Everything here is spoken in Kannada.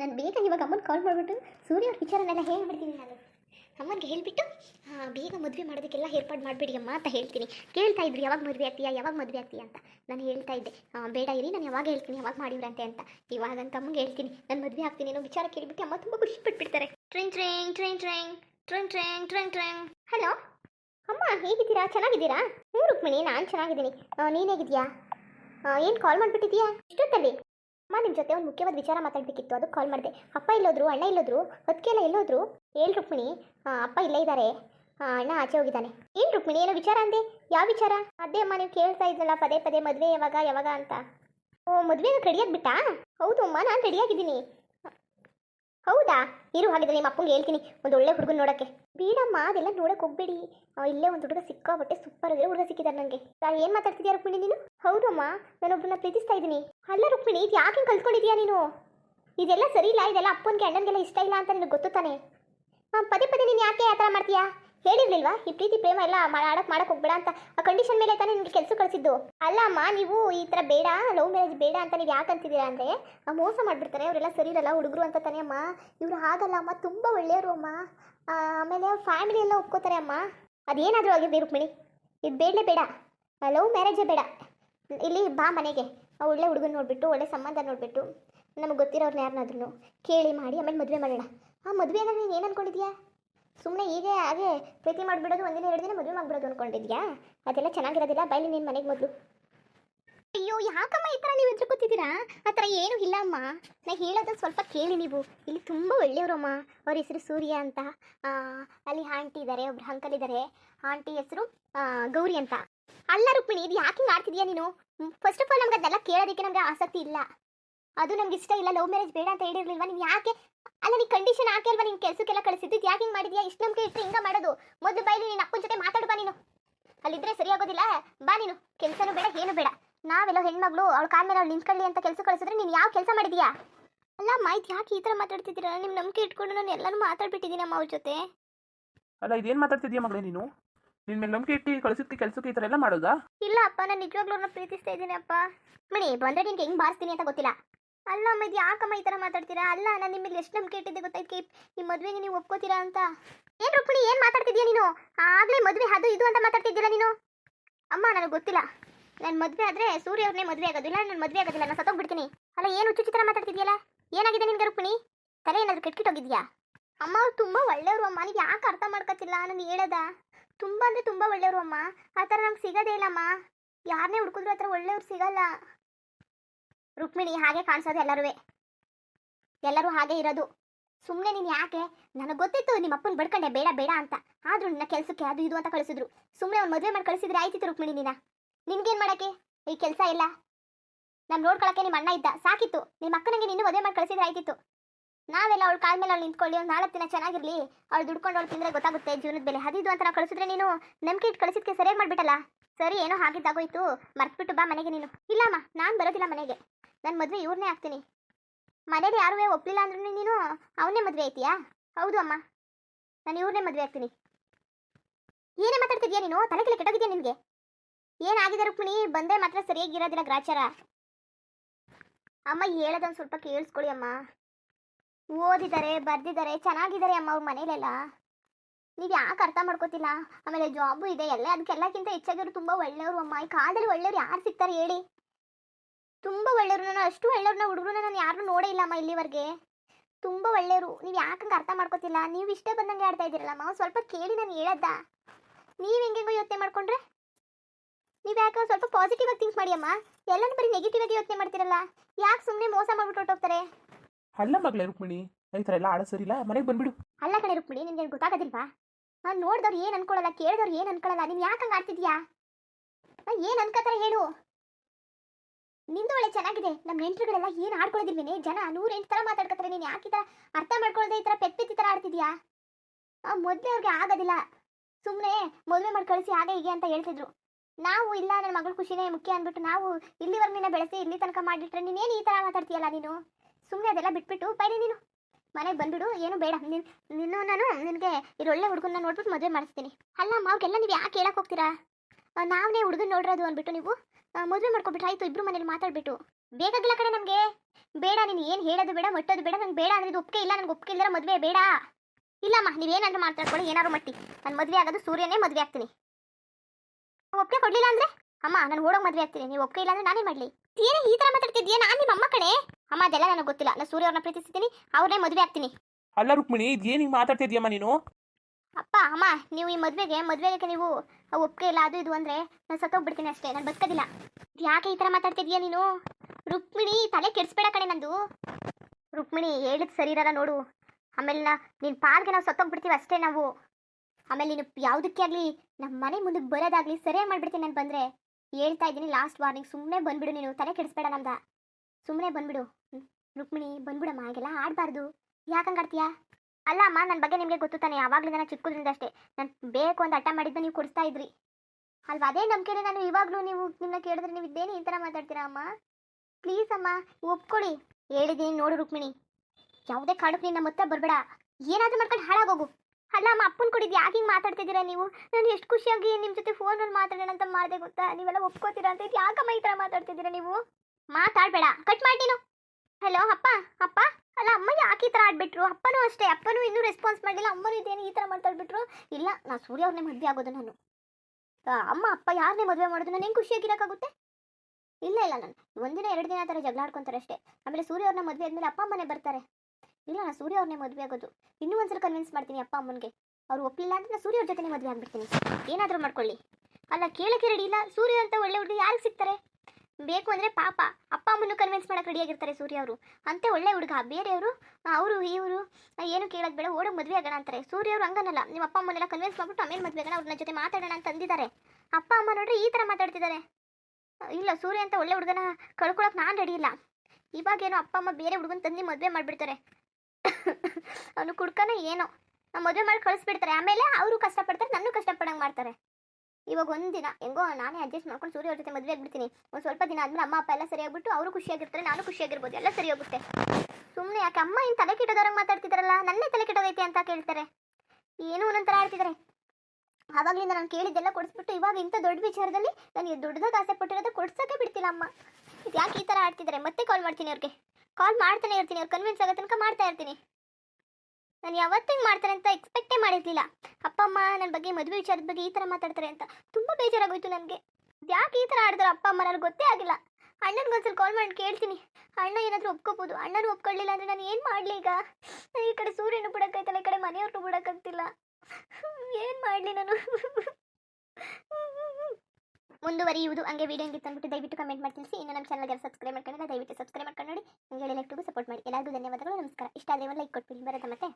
ನಾನು ಬೇಗ ಇವಾಗ ಅಮ್ಮನ ಕಾಲ್ ಮಾಡಿಬಿಟ್ಟು ಸೂರ್ಯ ಅವ್ರ ವಿಚಾರನೆಲ್ಲ ಹೇಳ್ಬಿಡ್ತೀನಿ ನಾನು. ಅಮ್ಮನಿಗೆ ಹೇಳಿಬಿಟ್ಟು ಬೇಗ ಮದುವೆ ಮಾಡೋದಕ್ಕೆಲ್ಲ ಏರ್ಪಾಡು ಮಾಡಿಬಿಡಿ ಅಮ್ಮ ಅಂತ ಹೇಳ್ತೀನಿ. ಕೇಳ್ತಾ ಇದ್ರು, ಯಾವಾಗ ಮದುವೆ ಆಗ್ತೀಯಾ, ಯಾವಾಗ ಮದುವೆ ಆಗ್ತೀಯಾ ಅಂತ. ನಾನು ಹೇಳ್ತಾ ಇದ್ದೆ ಬೇಡ ಇರಿ, ನಾನು ಯಾವಾಗ ಹೇಳ್ತೀನಿ, ಯಾವಾಗ ಮಾಡಿವ್ರಂತೆ ಅಂತ ಇವಾಗ ಅಂತ ಅಮ್ಮಗೆ ಹೇಳ್ತೀನಿ. ನಾನು ಮದುವೆ ಆಗ್ತೀನಿ ಅನ್ನೋ ವಿಚಾರ ಕೇಳಿಬಿಟ್ಟು ಅಮ್ಮ ತುಂಬ ಖುಷಿ ಪಟ್ಬಿಡ್ತಾರೆ. Train train train train train train train train hello, ಅಮ್ಮ, ಹೇಗಿದ್ದೀರಾ? ಚೆನ್ನಾಗಿದ್ದೀರಾ? ಹ್ಞೂ ರುಕ್ಮಿಣಿ, ನಾನು ಚೆನ್ನಾಗಿದ್ದೀನಿ. ನೀನು ಹೇಗಿದೆಯಾ? ಏನು ಕಾಲ್ ಮಾಡಿಬಿಟ್ಟಿದ್ಯಾ ಇಷ್ಟೊತ್ತಲ್ಲಿ ಅಮ್ಮ ನಿಮ್ಮ ಜೊತೆ ಒಂದು ಮುಖ್ಯವಾದ ವಿಚಾರ ಮಾತಾಡಬೇಕಿತ್ತು. ಅದು ಕಾಲ್ ಮಾಡಿದೆ. ಅಪ್ಪ ಇಲ್ಲೋದ್ರು, ಅಣ್ಣ ಇಲ್ಲೋದ್ರು ಅದಕ್ಕೆಲ್ಲ ಎಲ್ಲೋದ್ರು? ಹೇಳಿ ರುಕ್ಮಿಣಿ ಅಪ್ಪ ಇಲ್ಲೇ ಇದ್ದಾರೆ ಅಣ್ಣ ಆಚೆ ಹೋಗಿದ್ದಾನೆ. ಏನು ರುಕ್ಮಿಣಿ, ಏನೋ ವಿಚಾರ ಅಂದೆ? ಯಾವ ವಿಚಾರ? ಅದೇ ಅಮ್ಮ, ನೀವು ಕೇಳ್ತಾ ಇದ್ದಲ್ಲ ಪದೇ ಪದೇ ಮದುವೆ ಯಾವಾಗ ಯಾವಾಗ ಅಂತ. ಓ ಮದುವೆ ರೆಡಿಯಾಗ್ಬಿಟ್ಟಾ ಹೌದು ಅಮ್ಮ, ನಾನು ರೆಡಿಯಾಗಿದ್ದೀನಿ ಹೌದಾ? ಇರು ಹಾಗಿದ್ರೆ ನಿಮ್ಮ ಅಪ್ಪಂಗೆ ಹೇಳ್ತೀನಿ, ಒಂದು ಒಳ್ಳೆ ಹುಡುಗನ ನೋಡಕ್ಕೆ. ಬೇಡಮ್ಮ, ಅದೆಲ್ಲ ನೋಡಕ್ಕೆ ಹೋಗ್ಬೇಡಿ. ಇಲ್ಲೇ ಒಂದು ಹುಡುಗ ಸಿಕ್ಕಾಬಟ್ಟೆ ಸೂಪರ್ ಆಗಿರೋ ಹುಡುಗ ಸಿಕ್ಕಿದ್ದಾರೆ ನನಗೆ ಏನು ಮಾತಾಡ್ತಿದ್ಯಾ ರುಕ್ಮಿಣಿ ನೀನು? ಹೌದಮ್ಮ ನಾನೊಬ್ಬನ ಪ್ರೀತಿಸ್ತಾ ಇದ್ದೀನಿ. ಅಲ್ಲ ರುಕ್ಮಿಣಿ, ಇದು ಯಾಕೆ ಕಲ್ತ್ಕೊಂಡಿದ್ಯಾ ನೀನು? ಇದೆಲ್ಲ ಸರಿ ಇಲ್ಲ, ಇದೆಲ್ಲ ಅಪ್ಪನಿಗೆ, ಅಣ್ಣನಿಗೆಲ್ಲ ಇಷ್ಟ ಇಲ್ಲ ಅಂತ ನಿನಗೆ ಗೊತ್ತು ತಾನೆ? ಹಾಂ ಪದೇ ಪದೇ ನೀನು ಯಾಕೆ ಆ ಥರ ಮಾಡ್ತೀಯಾ? ಹೇಳಿರ್ಲಿಲ್ವಾ? ಈ ಪ್ರೀತಿ, ಪ್ರೇಮ ಎಲ್ಲ ಆಡಕ್ ಮಾಡಕ್ಕೆ ಹೋಗ್ಬೇಡ ಅಂತ ಆ ಕಂಡೀಷನ್ ಮೇಲೆ ತಾನೇ ನಿಮಗೆ ಕೆಲಸ ಕಳಿಸಿದ್ದು. ಅಲ್ಲ ಅಮ್ಮ, ನೀವು ಈ ಥರ ಬೇಡ ಲವ್ ಮ್ಯಾರೇಜ್ ಬೇಡ ಅಂತ ನೀವು ಯಾಕೆ ಅಂತಿದ್ದೀರಾ ಅಂದರೆ ಮೋಸ ಮಾಡ್ಬಿಡ್ತಾರೆ, ಅವರೆಲ್ಲ ಸರಿ ಇರಲ್ಲ, ಹುಡುಗರು ಅಂತ ತಾನೇ ಅಮ್ಮ. ಇವರು ಹಾಗಲ್ಲ ಅಮ್ಮ, ತುಂಬ ಒಳ್ಳೆಯವರು ಅಮ್ಮ. ಆಮೇಲೆ ಫ್ಯಾಮಿಲಿ ಎಲ್ಲ ಒಪ್ಕೋತಾರೆ ಅಮ್ಮ. ಅದೇನಾದರೂ ಆಗಿದೆ ರುಕ್ಮಿಣಿ, ಇದು ಬೇಡಲೇ ಬೇಡ. ಲವ್ ಮ್ಯಾರೇಜೇ ಬೇಡ. ಇಲ್ಲಿ ಬಾ ಮನೆಗೆ ಒಳ್ಳೆ ಹುಡುಗನ ನೋಡಿಬಿಟ್ಟು, ಒಳ್ಳೆ ಸಂಬಂಧ ನೋಡಿಬಿಟ್ಟು, ನಮಗೆ ಗೊತ್ತಿರೋರ್ನ ಯಾರನ್ನಾದ್ರೂ ಕೇಳಿ ಮಾಡಿ, ಆಮೇಲೆ ಮದುವೆ ಮಾಡೋಣ. ಆ, ಮದುವೆ ಅಂದರೆ ನೀನು ಏನು ಅನ್ಕೊಂಡಿದ್ಯಾ? ಸುಮ್ಮನೆ ಹೀಗೆ ಹಾಗೆ ಪ್ರೀತಿ ಮಾಡಿಬಿಡೋದು ಒಂದಿನ ಎರಡು ದಿನ ಮದುವೆ ಮಾಡಿಬಿಡೋದು ಅಂದ್ಕೊಂಡಿದ್ಯಾ ಅದೆಲ್ಲ ಚೆನ್ನಾಗಿರೋದಿಲ್ಲ, ಬೈಲಿ ನಿನ್ನ ಮನೆಗೆ ಮೊದಲು. ಅಯ್ಯೋ, ಯಾಕಮ್ಮ ಈ ಥರ ನೀವು ಕೂತಿದ್ದೀರಾ ಆ ಥರ ಏನೂ ಇಲ್ಲ ಅಮ್ಮ. ನಾ ಹೇಳೋದನ್ನ ಸ್ವಲ್ಪ ಕೇಳಿ ನೀವು. ಇಲ್ಲಿ ತುಂಬ ಒಳ್ಳೆಯವರು ಅಮ್ಮ ಅವ್ರ ಹೆಸರು ಸೂರ್ಯ ಅಂತ. ಅಲ್ಲಿ ಆಂಟಿ ಇದ್ದಾರೆ ಒಬ್ರು ಅಂಕಲ್ ಇದ್ದಾರೆ ಆಂಟಿ ಹೆಸರು ಗೌರಿ ಅಂತ. ಅಲ್ಲ ರುಕ್ಮಿಣಿ, ಇದು ಯಾಕೆ ಹಿಂಗೆ ಆಡ್ತಿದ್ಯಾ ನೀನು? ಫಸ್ಟ್ ಆಫ್ ಆಲ್ ನಮ್ಗೆ ಅದೆಲ್ಲ ಕೇಳೋದಕ್ಕೆ ನಮಗೆ ಆಸಕ್ತಿ ಇಲ್ಲ. ಅದು ನಮ್ಗೆ ಇಷ್ಟ ಇಲ್ಲ. ಲವ್ ಮ್ಯಾರೇಜ್ ಬೇಡ ಅಂತ ಹೇಳಿರ್ಲಿಲ್ವಾ? ನೀವು ಯಾಕೆ ಅಲ್ಲ ನೀ ಕಂಡೀಷನ್ ಹಾಕಿಲ್ವಾ ಅಲ್ವಾ ನಿನ್ ಕೆಲಸಕ್ಕೆಲ್ಲ ಕಳಿಸಿದ್ದು? ಯಾಕೆ ಹಿಂಗ್ ಮಾಡಿದ್ಯಾ? ಇಷ್ಟು ನಂಬಿಕೆ ಇಟ್ಟು ಹಿಂಗ ಮಾಡೋದು? ಮೊದಲು ಬೈಲಿ ನಿನ್ನ ಅಪ್ಪನ ಜೊತೆ ಮಾತಾಡು ಬಾ ನೀನು. ಅಲ್ಲಿದ್ರೆ ಸರಿ ಆಗೋದಿಲ್ಲ. ಬಾ ನೀನು. ಕೆಲಸನೂ ಬೇಡ ಏನು ಬೇಡ. ನಾವೆಲ್ಲ ಹೆಣ್ಮಗಳು ಅವಳ ಕಾಲ ಮೇಲೆ ಅವ್ಳು ನಿಂತ್ಕೊಳ್ಳಿ ಅಂತ ಕೆಲಸ ಕಳಿಸಿದ್ರೆ ನೀನು ಯಾವ ಕೆಲಸ ಮಾಡಿದ್ಯಾ? ಅಲ್ಲ ಮಾಹಿತಿ ಯಾಕೆ ಈ ಥರ ಮಾತಾಡ್ತಿದ್ದೀರಾ? ನಿಮ್ಮ ನಂಬಿಕೆ ಇಟ್ಕೊಂಡು ನಾನು ಎಲ್ಲನೂ ಮಾತಾಡ್ಬಿಟ್ಟಿದ್ದೀನಮ್ಮ ಅವ್ರ ಜೊತೆ. ಅಲ್ಲ ಇದೇನು ಮಾತಾಡ್ತಿದ್ಯಾ ಮಗಳೇ ನೀನು? ನಿನ್ ಮೇಲೆ ನಂಬಿಕೆ ಇಟ್ಟು ಕಳಿಸಿದ್ಕೆ ಕೆಲಸಕ್ಕೆ ಈ ಥರ ಎಲ್ಲ ಮಾಡೋದಾ? ಇಲ್ಲ ಅಪ್ಪ ನಾನು ನಿಜವಾಗ್ಲೂ ಅವ್ರನ್ನ ಪ್ರೀತಿಸ್ತಾ ಇದ್ದೀನಿ ಅಪ್ಪ. ಮಣಿ ಬಂದ್ರೆ ನಿನ್ಗೆ ಹೆಂಗ್ ಬಾರಿಸ್ತೀನಿ ಅಂತ ಗೊತ್ತಿಲ್ಲ. ಅಲ್ಲ ಅಮ್ಮ ಇದು ಯಾಕಮ್ಮ ಈ ಥರ ಮಾತಾಡ್ತೀರಾ? ಅಲ್ಲ, ನಾನು ನಿಮ್ಮ ಮೇಲೆ ಎಷ್ಟು ನಂಬಿಕೆ ಇಟ್ಟಿದ್ದೆ ಗೊತ್ತಾಯ್ತು ಈ ಮದುವೆಗೆ ನೀವು ಒಪ್ಕೋತೀರಾ ಅಂತ. ಏನು ರುಕ್ಮಿಣಿ, ಏನು ಮಾತಾಡ್ತಿದ್ಯಾ ನೀನು? ಆಗಲೇ ಮದುವೆ ಅದು ಇದು ಅಂತ ಮಾತಾಡ್ತಿದ್ದೀರಾ ನೀನು? ಅಮ್ಮ, ನನಗೆ ಗೊತ್ತಿಲ್ಲ. ನನ್ನ ಮದುವೆ ಆದರೆ ಸೂರ್ಯ ಅವ್ರನ್ನೇ ಮದುವೆ ಆಗೋದಿಲ್ಲ ನಾನು ಮದುವೆ ಆಗೋದಿಲ್ಲ, ನಾನು ಸತ್ತೋಗ್ಬಿಡ್ತೀನಿ. ಅಲ್ಲ, ಏನು ಹುಚ್ಚು ಚಿತ್ರ ಮಾತಾಡ್ತಿದ್ಯಲ್ಲ ಏನಾಗಿದೆ ನಿನ್ಗೆ ರುಕ್ಮಿಣಿ? ತಲೆ ಏನಾದ್ರು ಕೆಟ್ಕಿಟ್ಟೋಗಿದ್ಯಾ? ಅಮ್ಮ, ಅವ್ರು ತುಂಬ ಒಳ್ಳೆಯವರು ಅಮ್ಮ. ನೀವು ಯಾಕೆ ಅರ್ಥ ಮಾಡ್ಕೊತಿಲ್ಲ ನಾನು ಹೇಳದ? ತುಂಬ ಅಂದರೆ ತುಂಬ ಒಳ್ಳೆಯವರು ಅಮ್ಮ. ಆ ಥರ ನಮ್ಗೆ ಸಿಗೋದೇ ಇಲ್ಲಮ್ಮ ಯಾರನ್ನೇ ಹುಡ್ಕಿದ್ರು ಆ ಥರ ಒಳ್ಳೆಯವ್ರು ಸಿಗಲ್ಲ. ರುಕ್ಮಿಣಿ ಹಾಗೆ ಕಾಣಿಸೋದು ಎಲ್ಲರೂ ಎಲ್ಲರೂ ಹಾಗೆ ಇರೋದು. ಸುಮ್ಮನೆ ನೀನು ಯಾಕೆ? ನನಗೆ ಗೊತ್ತಿತ್ತು ನಿಮ್ಮ ಅಪ್ಪನ ಬಡ್ಕಂಡೆ ಬೇಡ ಬೇಡ ಅಂತ. ಆದ್ರೂ ನಿನ್ನ ಕೆಲಸಕ್ಕೆ ಅದು ಇದು ಅಂತ ಕಳಿಸಿದ್ರು. ಸುಮ್ಮನೆ ಅವ್ನು ಮದುವೆ ಮಾಡಿ ಕಳಿಸಿದ್ರೆ ಆಯ್ತಿತ್ತು ರುಕ್ಮಿಣಿ ನೀನ. ನಿನ್ಗೇನು ಮಾಡೋಕ್ಕೆ? ಈ ಕೆಲಸ ಇಲ್ಲ. ನಮ್ಮ ನೋಡ್ಕೊಳಕ್ಕೆ ನಿಮ್ಮ ಅಣ್ಣ ಇದ್ದ. ಸಾಕಿತ್ತು. ನಿಮ್ಮ ಅಕ್ಕನಿಗೆ ನೀನು ಮದುವೆ ಮಾಡಿ ಕಳಿಸಿದ್ರೆ ಆಯ್ತಿತ್ತು. ನಾವೆಲ್ಲ ಅವಳ ಕಾಲ ಮೇಲೆ ಅವ್ಳು ನಿಂತ್ಕೊಳ್ಳಿ, ಒಂದು ನಾಲ್ಕು ದಿನ ಚೆನ್ನಾಗಿರಲಿ. ಅವಳು ದುಡ್ಕೊಂಡು ಅವಳು ತಿಂದರೆ ಗೊತ್ತಾಗುತ್ತೆ ಜೀವನದ ಬೆಲೆ. ಅದು ಇದು ಅಂತ ನಾವು ಕಳಿಸಿದ್ರೆ ನೀನು ನಂಬಿಕೆ ಇಟ್ಟು ಕಳಿಸಿದ್ಕೆ ಸರಿಯಾಗಿ ಮಾಡಿಬಿಟ್ಟಲ್ಲ? ಸರಿ, ಏನೋ ಹಾಗಿದ್ದಾಗೋಯ್ತು ಮರ್ತ್ಬಿಟ್ಟು ಬಾ ಮನೆಗೆ ನೀನು. ಇಲ್ಲಮ್ಮ, ನಾನು ಬರೋದಿಲ್ಲ ಮನೆಗೆ. ನಾನು ಮದುವೆ ಇವ್ರನ್ನೇ ಆಗ್ತೀನಿ. ಮನೇಲಿ ಯಾರೂ ಒಪ್ಪಲಿಲ್ಲ ಅಂದ್ರೂ ನೀನು ಅವನೇ ಮದುವೆ ಐತಿಯಾ ಹೌದು ಅಮ್ಮ. ನಾನು ಇವ್ರನ್ನೇ ಮದುವೆ ಆಗ್ತೀನಿ. ಏನೇ ಮಾತಾಡ್ತಿದ್ಯಾ ನೀನು? ತಲೆ ಕೆಲ ಕೆಟ್ಟೋಗಿದ್ಯಾ ನಿನಗೆ? ಏನಾಗಿದೆ ರುಕ್ಮಿಣಿ? ಬಂದರೆ ಮಾತ್ರ ಸರಿಯಾಗಿರೋದಿಲ್ಲ ಗ್ರಾಚಾರ. ಅಮ್ಮ ಹೇಳೋದೊಂದು ಸ್ವಲ್ಪ ಕೇಳಿಸ್ಕೊಳ್ಳಿ ಅಮ್ಮ. ಓದಿದ್ದಾರೆ, ಬರ್ದಿದ್ದಾರೆ, ಚೆನ್ನಾಗಿದ್ದಾರೆ ಅಮ್ಮ ಅವ್ರ ಮನೇಲೆಲ್ಲ. ನೀವು ಯಾಕೆ ಅರ್ಥ ಮಾಡ್ಕೋತಿಲ್ಲ? ಆಮೇಲೆ ಜಾಬು ಇದೆ ಎಲ್ಲ ಅದಕ್ಕೆಲ್ಲಕ್ಕಿಂತ ಹೆಚ್ಚಾಗಿರೋ ತುಂಬ ಒಳ್ಳೆಯವರು ಅಮ್ಮ. ಈ ಕಾಲದಲ್ಲಿ ಒಳ್ಳೆಯವ್ರು ಯಾರು ಸಿಗ್ತಾರೆ ಹೇಳಿ? ತುಂಬ ಒಳ್ಳೆಯವರು. ನಾನು ಅಷ್ಟು ಒಳ್ಳೆಯವ್ರನ್ನ ಹುಡುಗರನ್ನ ನಾನು ಯಾರನ್ನೂ ನೋಡೇ ಇಲ್ಲಮ್ಮ ಇಲ್ಲಿವರೆಗೆ. ತುಂಬ ಒಳ್ಳೆಯವರು. ನೀವು ಯಾಕಂಗೆ ಅರ್ಥ ಮಾಡ್ಕೋತಿಲ್ಲ? ನೀವು ಇಷ್ಟೇ ಬಂದಂಗೆ ಆಡ್ತಾ ಇದ್ದೀರಲ್ಲಮ್ಮ ಸ್ವಲ್ಪ ಕೇಳಿ ನಾನು ಹೇಳದ್ದ ನೀವು ಹೆಂಗೆಂಗೋ ಯೋಚನೆ ಮಾಡ್ಕೊಂಡ್ರೆ? ನೀವು ಯಾಕೆ ಸ್ವಲ್ಪ ಪಾಸಿಟಿವ್ ಆಗಿ ಥಿಂಕ್ ಮಾಡಿ ಅಮ್ಮ. ಎಲ್ಲನೂ ಬರೀ ನೆಗೆಟಿವ್ ಆಗಿ ಯೋಚನೆ ಮಾಡ್ತಿರಲ್ಲ. ಯಾಕೆ ಸುಮ್ಮನೆ ಮೋಸ ಮಾಡ್ಬಿಟ್ಟು ಹೊಟ್ಟೋಗ್ತಾರೆ ಅಲ್ಲ ಮಗಳೇ ರುಕ್ಮಿಣಿ ಈ ಥರ ಎಲ್ಲ ಆಡೋ ಸರಿಲ್ಲ ಮನೆಗೆ ಬಂದ್ಬಿಡು. ಅಲ್ಲ ಕಡೆ ರುಕ್ಮಿಣಿ ನಿನ್ಗೆ ಗೊತ್ತಾಗೋದಿಲ್ವಾ? ನೋಡ್ದವ್ರು ಏನು ಅನ್ಕೊಳ್ಳಲ್ಲ ಕೇಳಿದವ್ರು ಏನು ಅನ್ಕೊಳ್ಳಲ್ಲ ನೀನು ಯಾಕೆ ಹಂಗೆ ಆಡ್ತಿದ್ಯಾ? ಏನು ಅನ್ಕೋತಾರೆ ಹೇಳು. ನಿಂದು ಒಳ್ಳೆ ಚೆನ್ನಾಗಿದೆ ನಮ್ಮ ನೆಂಟರುಗಳೆಲ್ಲ ಏನು ಆಡ್ಕೊಳ್ಳೋದಿಲ್ವೇನೆ ಜನ ನೂರು ಎಂಟು ಥರ ಮಾತಾಡ್ಕೊತಾರೆ ನೀನು ಯಾಕೆ ಈ ಥರ ಅರ್ಥ ಮಾಡ್ಕೊಳ್ಳದೆ ಈ ಥರ ಪೆತ್ತಿ ಥರ ಆಡ್ತಿದ್ಯಾ? ಮೊದಲೇ ಅವ್ರಿಗೆ ಆಗೋದಿಲ್ಲ. ಸುಮ್ಮನೆ ಮದುವೆ ಮಾಡಿ ಕಳಿಸಿ ಹಾಗೆ ಹೀಗೆ ಅಂತ ಹೇಳ್ತಿದ್ರು. ನಾವು ಇಲ್ಲ ನನ್ನ ಮಗಳ ಖುಷಿನೇ ಮುಖ್ಯ ಅಂದ್ಬಿಟ್ಟು ನಾವು ಇಲ್ಲಿವರೆಗೂ ಬೆಳೆಸಿ ಇಲ್ಲಿ ತನಕ ಮಾಡಿಟ್ರೆ ನೀನೇನು ಈ ಥರ ಮಾತಾಡ್ತೀಯಲ್ಲ ನೀನು? ಸುಮ್ಮನೆ ಅದೆಲ್ಲ ಬಿಟ್ಬಿಟ್ಟು, ಬೈರಿ ನೀನು. ಮನೆಗೆ ಬಂದ್ಬಿಡು, ಏನು ಬೇಡ. ನಿನ್, ನಿನ್ನೂ ನಾನು ನಿನಗೆ ಒಳ್ಳೆ ಹುಡುಗನ ನೋಡ್ಬಿಟ್ಟು ಮದುವೆ ಮಾಡಿಸ್ತೀನಿ. ಅಲ್ಲ ಅವ್ರಿಗೆಲ್ಲ ನೀವು ಯಾಕೆ ಹೇಳಕ್ ಹೋಗ್ತೀರಾ? ನಾವೇ ಹುಡುಗನ ನೋಡಿರೋದು ಅಂದ್ಬಿಟ್ಟು ನೀವು? ಮದುವೆ ಮಾಡ್ಕೊಬಿಟ್ರೆ ಆಯ್ತು, ಇಬ್ರು ಮನೇಲಿ ಮಾತಾಡ್ಬಿಟ್ಟು. ಬೇಕಾಗಿಲ್ಲ ಕಡೆ ನಮಗೆ? ಬೇಡ, ನೀನು ಏನು ಹೇಳೋದು ಬೇಡ, ಮಟ್ಟೋದು ಬೇಡ, ನಂಗೆ ಬೇಡ ಅಂದ್ರೆ ಒಪ್ಪಿಗೆ ಇಲ್ಲ ನನಗೆ ಒಪ್ಪಿಗೆ ಇಲ್ಲರ ಮದುವೆ ಬೇಡ. ಇಲ್ಲಮ್ಮ ನೀವೇನಾದ್ರೂ ಮಾತಾಡ್ಕೊಳ್ಳಿ, ಏನಾದ್ರು ಮಟ್ಟಿ ನಾನು ಮದುವೆ ಆಗೋದು ಸೂರ್ಯನೇ ಮದುವೆ ಆಗ್ತೀನಿ. ಒಪ್ಪಿಗೆ ಕೊಡ್ಲಿಲ್ಲ ಅಂದ್ರೆ? ಅಮ್ಮ, ನಾನು ಓಡೋಗಿ ಮದುವೆ ಆಗ್ತೀನಿ, ನೀವು ಒಪ್ಪಿಗೆ ಇಲ್ಲ ಅಂದ್ರೆ ನಾನೇ ಮಾಡಲಿ. ಏನೇ ಈ ಥರ ಮಾತಾಡ್ತಿದ್ಯಾ? ನಾನು ನಿಮ್ಮ ಅಮ್ಮ ಕಡೆ ಅಮ್ಮ ಅದೆಲ್ಲ ನನಗೆ ಗೊತ್ತಿಲ್ಲ. ನಾನು ಸೂರ್ಯ ಅವ್ರನ್ನ ಪ್ರೀತಿಸ್ತೀನಿ ಅವ್ರನ್ನೇ ಮದುವೆ ಆಗ್ತೀನಿ. ಅಲ್ಲ ರುಕ್ಮಿಣಿ ಇದೇನು ಹಿಂಗೆ ಮಾತಾಡ್ತಿದ್ಯಮ್ಮ ನೀನು? ಅಪ್ಪ ಅಮ್ಮ ನೀವು ಈ ಮದುವೆಗೆ ಮದುವೆಗೆ ನೀವು ಒಪ್ಪಿಗೆ ಇಲ್ಲ ಅದು ಇದು ಅಂದರೆ ನಾನು ಸತ್ತೋಗ್ಬಿಡ್ತೀನಿ ಅಷ್ಟೇ ನಾನು ಬದುಕೋದಿಲ್ಲ. ಯಾಕೆ ಈ ಥರ ಮಾತಾಡ್ತಿದ್ಯಾ ನೀನು? ರುಕ್ಮಿಣಿ ತಲೆ ಕೆಡಿಸ್ಬೇಡ ಕಣೆ ನಂದು. ರುಕ್ಮಿಣಿ ಹೇಳಿದ ಸರಿ ಇರಲ್ಲ ನೋಡು. ಆಮೇಲೆ ನಾ ನಿನ್ನ ಪಾಲ್ಗೆ ನಾವು ಸತ್ತೋಗ್ಬಿಡ್ತೀವಿ ಅಷ್ಟೇ ನಾವು. ಆಮೇಲೆ ನೀನು ಯಾವುದಕ್ಕೆ ಆಗಲಿ ನಮ್ಮ ಮನೆ ಮುಂದಕ್ಕೆ ಬರೋದಾಗಲಿ ಸರಿಯಾಗಿ ಮಾಡ್ಬಿಡ್ತೀನಿ ನಾನು ಬಂದರೆ. ಹೇಳ್ತಾ ಇದ್ದೀನಿ ಲಾಸ್ಟ್ ವಾರ್ನಿಂಗ್ ಸುಮ್ಮನೆ ಬಂದ್ಬಿಡು ನೀನು ತಲೆ ಕೆಡಿಸ್ಬೇಡ ನಮ್ದ. ಸುಮ್ಮನೆ ಬಂದ್ಬಿಡು. ರುಕ್ಮಿಣಿ, ಬಂದ್ಬಿಡಮ್ಮ, ಹಾಗೆಲ್ಲ ಆಡಬಾರ್ದು. ಯಾಕಂಗೆ ಆಡ್ತೀಯಾ? ಅಲ್ಲ ಅಮ್ಮ ನನ್ನ ಬಗ್ಗೆ ನಿಮಗೆ ಗೊತ್ತು ತಾನೆ ಯಾವಾಗಲೂ ನಾನು ಚಿಕ್ಕದ್ರಿಂದ ಅಷ್ಟೇ. ನಾನು ಬೇಕು ಒಂದು ಹಠ ಮಾಡಿದ್ದು ನೀವು ಕೊಡಿಸ್ತಾ ಇದ್ರಿ. ಅಲ್ವಾ? ಅದೇ ನಂಬಿಕೆನೆ ನಾನು ಇವಾಗಲೂ ನೀವು ನಿಮ್ಮನ್ನ ಕೇಳಿದ್ರೆ ನೀವು ಇದ್ದೇನೆ ಈ ಥರ ಮಾತಾಡ್ತೀರಾ ಅಮ್ಮ? ಪ್ಲೀಸ್ ಅಮ್ಮ, ಒಪ್ಕೊಳ್ಳಿ. ಹೇಳಿದ್ದೀನಿ ನೋಡು ರುಕ್ಮಿಣಿ. ಯಾವುದೇ ಕಾಡಕ್ಕೆ ನಿನ್ನ ಮತ್ತೆ ಬರಬೇಡ. ಏನಾದರೂ ಮಾಡ್ಕೊಂಡು ಹಾಳಾಗೋಗು. ಅಲ್ಲ ಅಮ್ಮ, ಅಪ್ಪನ ಕೊಡಿದ್ದು ಯಾಕೆ ಹಿಂಗೆ ಮಾತಾಡ್ತಿದ್ದೀರಾ ನೀವು? ನಾನು ಎಷ್ಟು ಖುಷಿಯಾಗಿ ನಿಮ್ಮ ಜೊತೆ ಫೋನಲ್ಲಿ ಮಾತಾಡೋಣ ಅಂತ ಮಾಡಿದೆ ಗೊತ್ತಾ? ನೀವೆಲ್ಲ ಒಪ್ಕೋತೀರಾ ಅಂತ ಯಾಕಮ್ಮ ಈ ಥರ ಮಾತಾಡ್ತಿದ್ದೀರಾ ನೀವು? ಮಾತಾಡಬೇಡ. ಕಟ್ ಮಾಡಿ ನೀನು. ಹಲೋ ಅಪ್ಪ ಅಪ್ಪ. ಅಲ್ಲ ಅಮ್ಮ ಯಾಕೆ ಈ ಥರ ಆಡ್ಬಿಟ್ರು. ಅಪ್ಪನೂ ಅಷ್ಟೇ. ಅಪ್ಪನೂ ಇನ್ನೂ ರೆಸ್ಪಾನ್ಸ್ ಮಾಡಿಲ್ಲ. ಅಮ್ಮನೂ ಇದೇನು ಈ ಥರ ಮಾತಾಡ್ಬಿಟ್ರು ಇಲ್ಲ, ನಾ ಸೂರ್ಯ ಅವ್ರನ್ನೇ ಮದುವೆ ಆಗೋದು ನಾನು. ಅಮ್ಮ, ಅಪ್ಪ ಯಾರನ್ನೇ ಮದುವೆ ಮಾಡೋದು ನಾನು ಹೆಂಗೆ ಖುಷಿಯಾಗಿರೋಕ್ಕಾಗುತ್ತೆ ಇಲ್ಲ ಇಲ್ಲ, ನಾನು ಒಂದಿನ ಎರಡು ದಿನ ಆ ಥರ ಜಗಳ ಆಡ್ಕೊತಾರೆ ಅಷ್ಟೇ. ಆಮೇಲೆ ಸೂರ್ಯ ಅವ್ರನ್ನ ಮದುವೆ ಆದಮೇಲೆ ಅಪ್ಪ ಅಮ್ಮನೇ ಬರ್ತಾರೆ. ಇಲ್ಲ ನಾನು ಸೂರ್ಯ ಅವ್ರನ್ನೇ ಮದುವೆ ಆಗೋದು. ಇನ್ನೂ ಒಂದ್ಸಲ ಕನ್ವಿನ್ಸ್ ಮಾಡ್ತೀನಿ ಅಪ್ಪ ಅಮ್ಮನಿಗೆ. ಅವ್ರು ಒಪ್ಪಲಿಲ್ಲ ಅಂದ್ರೆ ನಾನು ಸೂರ್ಯ ಅವ್ರ ಜೊತೆ ಮದುವೆ ಆಗ್ಬಿಡ್ತೀನಿ. ಏನಾದರೂ ಮಾಡ್ಕೊಳ್ಳಿ. ಅಲ್ಲ, ಕೇಳಕ್ಕೆ ರೆಡಿ ಇಲ್ಲ. ಸೂರ್ಯ ಅಂತ ಒಳ್ಳೆ ಹುಡುಗಿ ಯಾರಿಗೆ ಸಿಗ್ತಾರೆ? ಬೇಕು ಅಂದರೆ ಪಾಪ, ಅಪ್ಪ ಅಮ್ಮನ್ನು ಕನ್ವಿನ್ಸ್ ಮಾಡಕ್ಕೆ ರೆಡಿಯಾಗಿರ್ತಾರೆ ಸೂರ್ಯ ಅವರು. ಅಂತೆ ಒಳ್ಳೆ ಹುಡುಗ, ಬೇರೆಯವರು ಅವರು ಇವರು ಏನು ಕೇಳೋದು ಬೇಡ ಓಡೋ ಮದುವೆ ಆಗೋಣ ಅಂತಾರೆ. ಸೂರ್ಯ ಅವರು ಹಂಗನಲ್ಲ, ನಿಮ್ಮ ಅಪ್ಪ ಅಮ್ಮನೆಲ್ಲ ಕನ್ವಿನ್ಸ್ ಮಾಡ್ಬಿಟ್ಟು ಆಮೇಲೆ ಮದುವೆ ಆಗೋಣ, ಅವ್ರನ್ನ ಜೊತೆ ಮಾತಾಡೋಣ ಅಂತ ಅಂದಿದ್ದಾರೆ. ಅಪ್ಪ ಅಮ್ಮ ನೋಡ್ರಿ ಈ ಥರ ಮಾತಾಡ್ತಿದ್ದಾರೆ. ಇಲ್ಲ, ಸೂರ್ಯ ಅಂತ ಒಳ್ಳೆ ಹುಡುಗನ ಕಳ್ಕೊಳಕ್ಕೆ ನಾನು ರೆಡಿ ಇಲ್ಲ. ಇವಾಗೇನೋ ಅಪ್ಪ ಅಮ್ಮ ಬೇರೆ ಹುಡುಗನ ತಂದು ಮದುವೆ ಮಾಡಿಬಿಡ್ತಾರೆ. ಅವನು ಕುಡ್ಕನ ಏನೋ ಮದುವೆ ಮಾಡಿ ಕಳಿಸ್ಬಿಡ್ತಾರೆ. ಆಮೇಲೆ ಅವರು ಕಷ್ಟಪಡ್ತಾರೆ, ನನ್ನೂ ಕಷ್ಟಪಡಂಗೆ ಮಾಡ್ತಾರೆ. ಇವಾಗ ಒಂದಿನ ಹೆಂಗೋ ನಾನೇ ಅಡ್ಜಸ್ಟ್ ಮಾಡ್ಕೊಂಡು ಸೂರ್ಯ ಅವ್ರ ಜೊತೆ ಮದುವೆ ಆಗ್ಬಿಡ್ತೀನಿ. ಒಂದು ಸ್ವಲ್ಪ ದಿನ ಆದ್ಮೇಲೆ ಅಮ್ಮ, ಅಪ್ಪ ಎಲ್ಲ ಸರಿಯಾಗ್ಬಿಟ್ಟು ಅವರು ಖುಷಿಯಾಗಿರ್ತಾರೆ, ನಾನು ಖುಷಿಯಾಗಿರ್ಬೋದು, ಎಲ್ಲ ಸರಿ ಹೋಗುತ್ತೆ ಸುಮ್ಮನೆ ಯಾಕೆ ಅಮ್ಮ ಇನ್ನು ತಲೆ ಕೆಟ್ಟದವ್ರಂಗೆ ಮಾತಾಡ್ತಿದ್ದಾರಲ್ಲ ನನ್ನೇ ತಲೆ ಕೆಟ್ಟೋಗೈತೆ ಅಂತ ಕೇಳ್ತಾರೆ. ಏನೋ ಒಂದೊಂಥರ ಆಡ್ತಿದ್ದಾರೆ ಆವಾಗಲಿಂದ ನಾನು ಕೇಳಿದ್ದೆಲ್ಲ ಕೊಡಿಸ್ಬಿಟ್ಟು ಇವಾಗ ಇಂಥ ದೊಡ್ಡ ವಿಚಾರದಲ್ಲಿ ನನಗೆ ದೊಡ್ಡದಾಗ ಆಸೆ ಪಟ್ಟಿರೋದು ಕೊಡ್ಸೋಕ್ಕೆ ಬಿಡ್ತಿಲ್ಲ ಅಮ್ಮ. ಇದು ಯಾಕೆ ಈ ಥರ ಆಡ್ತಿದ್ದಾರೆ ಮತ್ತೆ ಕಾಲ್ ಮಾಡ್ತೀನಿ ಅವ್ರಿಗೆ. ಕಾಲ್ ಮಾಡ್ತಾನೆ ಇರ್ತೀನಿ, ಅವ್ರು ಕನ್ವಿನ್ಸ್ ಆಗೋ ತನಕ ಮಾಡ್ತಾ ಇರ್ತೀನಿ. ನಾನು ಯಾವತ್ತಿಂಗ್ ಮಾಡ್ತಾರೆ ಅಂತ ಎಕ್ಸ್ಪೆಕ್ಟೇ ಮಾಡಿರಲಿಲ್ಲ. ಅಪ್ಪ, ಅಮ್ಮ ನನ್ನ ಬಗ್ಗೆ ಮದುವೆ ವಿಚಾರದ ಬಗ್ಗೆ ಈ ಥರ ಮಾತಾಡ್ತಾರೆ ಅಂತ ತುಂಬ ಬೇಜಾರಾಗೋಯ್ತು ನನಗೆ. ಯಾಕೆ ಈ ಥರ ಆಡಿದ್ರು ಅಪ್ಪ, ಅಮ್ಮ ನನಗೆ ಗೊತ್ತೇ ಆಗಿಲ್ಲ. ಅಣ್ಣನಿಗೊಂದ್ಸಲ ಕಾಲ್ ಮಾಡಿ ಕೇಳ್ತೀನಿ. ಅಣ್ಣ ಏನಾದರೂ ಒಪ್ಕೋಬೋದು. ಅಣ್ಣನೂ ಒಪ್ಕೊಳ್ಳಿಲ್ಲ ಅಂದರೆ ನಾನು ಏನು ಮಾಡಲಿ ಈಗ? ಈ ಕಡೆ ಸೂರ್ಯನು ಬಿಡೋಕ್ಕಾಯ್ತಲ್ಲ, ಈ ಕಡೆ ಮನೆಯವ್ರನ್ನೂ ಬಿಡೋಕ್ಕಾಗ್ತಿಲ್ಲ. ಏನು ಮಾಡಲಿ ನಾನು? ಮುಂದುವರಿಯುವುದು ಹಂಗೆ ವಿಡಿಯೋ ಹೆಂಗಿತ್ತು ಅಂದ್ಬಿಟ್ಟು ದಯವಿಟ್ಟು ಕಮೆಂಟ್ ಮಾಡಿ ತಿಳಿಸಿ. ಇನ್ನು ನಮ್ಮ ಚಾನಲ್ಗೆ ಸಬ್ಸ್ಕ್ರೈಬ್ ಮಾಡ್ಕೊಂಡಿಲ್ಲ ದಯವಿಟ್ಟು ಸಬ್ಸ್ಕ್ರೈಬ್ ಮಾಡ್ಕೊಂಡು ನೋಡಿ. ಹಂಗೆ ಲೈಕ್ ಟು ಸಪೋರ್ಟ್ ಮಾಡಿ. ಎಲ್ಲರಿಗೂ ಧನ್ಯವಾದಗಳು. ನಮಸ್ಕಾರ. ಇಷ್ಟ ಆದರೆ ಲೈಕ್ ಕೊಟ್ಬಿಡಿ ಬರೋದ ಮತ್ತೆ.